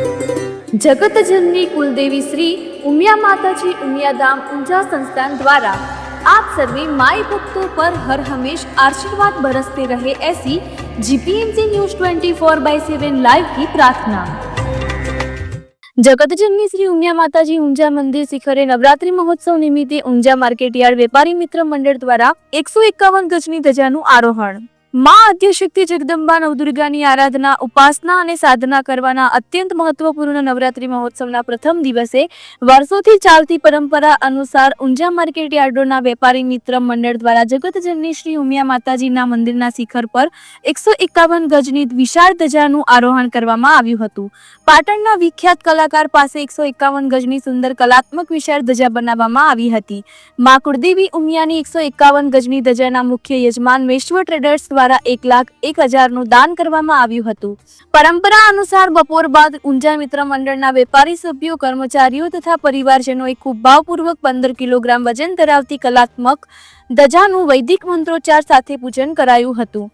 જગત જગતજનની કુલદેવી શ્રી ઉમિયા માતાજી ઉમિયાધામ ઉંજા સંસ્થાન દ્વારા આપ સર્વે માય ભક્તો પર હર હંમેશ આશીર્વાદ બરસતે રહે એસી GPMC news twenty four by seven live કી પ્રાર્થના. જગતજનની શ્રી ઉમિયા માતાજી ઊંઝા મંદિર શિખરે નવરાત્રી મહોત્સવ નિમિત્તે ઊંઝા માર્કેટયાર્ડ વેપારી મિત્ર મંડળ દ્વારા એકસો એકાવન ગજની ધજાનું આરોહણ. મા આદ્યશક્તિ જગદંબા નવદુર્ગાની આરાધના, ઉપાસના અને સાધના કરવાના અત્યંત મહત્વપૂર્ણ નવરાત્રી મહોત્સવના પ્રથમ દિવસે વર્ષોથી ચાલતી પરંપરા અનુસાર ઊંઝા માર્કેટ યાર્ડોના વેપારી મિત્ર મંડળ દ્વારા જગતજનની શ્રી ઉમિયા માતાજીના મંદિરના શિખર પર એકસો એકાવન ગજની વિશાળ ધજાનું આરોહણ કરવામાં આવ્યું હતું. પાટણના વિખ્યાત કલાકાર પાસે એકસો એકાવન ગજની સુંદર કલાત્મક વિશાળ ધજા બનાવવામાં આવી હતી. મા કુળદેવી ઉમિયાની એકસો એકાવન ગજની ધજાના મુખ્ય યજમાન વેશ્વ ટ્રેડર્સ દ્વારા એક લાખ એક હજારનું દાન કરવામાં આવ્યું હતું. પરંપરા અનુસાર બપોર બાદ ઊંઝા મિત્ર મંડળના વેપારી સભ્યો, કર્મચારીઓ તથા પરિવારજનોએ ખૂબ ભાવપૂર્વક પંદર કિલોગ્રામ વજન ધરાવતી કલાત્મક ધજાનું વૈદિક મંત્રોચ્ચાર સાથે પૂજન કરાયું હતું.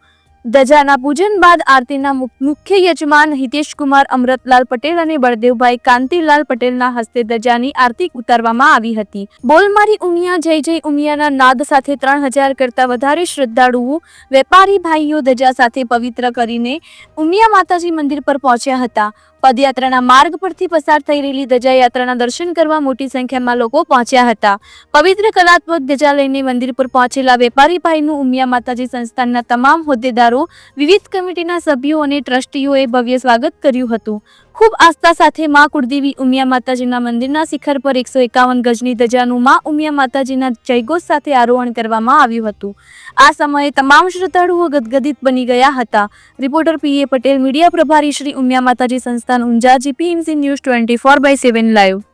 ધજાના પૂજન બાદ આરતીના મુખ્ય યજમાન હિતેશ કુમાર અમૃતલાલ પટેલ અને બળદેવભાઈ કાંતિલાલ પટેલના હસ્તે ધજાની આરતી ઉતારવામાં આવી હતી. બોલમારી ઉમિયા, જય જય ઉમિયાના નાદ સાથે ત્રણ હજાર કરતા વધારે શ્રદ્ધાળુઓ, વેપારી ભાઈઓ ધજા સાથે પવિત્ર કરીને ઉમિયા માતાજી મંદિર પર પહોંચ્યા હતા. પદયાત્રાના માર્ગ પરથી પસાર થઈ રહેલી ધજાયાત્રાના દર્શન કરવા મોટી સંખ્યામાં લોકો પહોંચ્યા હતા. પવિત્ર કલાત્મક ધજા લઈને મંદિર પર પહોંચેલા વેપારી ભાઈનું ઉમિયા માતાજી સંસ્થાનના તમામ હોદ્દેદારો વિવિધ કમિટીના સભ્યો અને ટ્રસ્ટીઓએ ભવ્ય સ્વાગત કર્યું હતું. ખૂબ આસ્થા સાથે મા કુળદેવી ઉમિયા માતાજીના મંદિરના શિખર પર એકસો એકાવન ગજની ધજાનું મા ઉમિયા માતાજીના જયઘોષ સાથે આરોહણ કરવામાં આવ્યું હતું. આ સમયે તમામ શ્રદ્ધાળુઓ ગદગદિત બની ગયા હતા. Reporter P A Patel, media પ્રભારી શ્રી ઉમિયા માતાજી સંસ્થાન, Unjha GPMC news twenty four by seven live.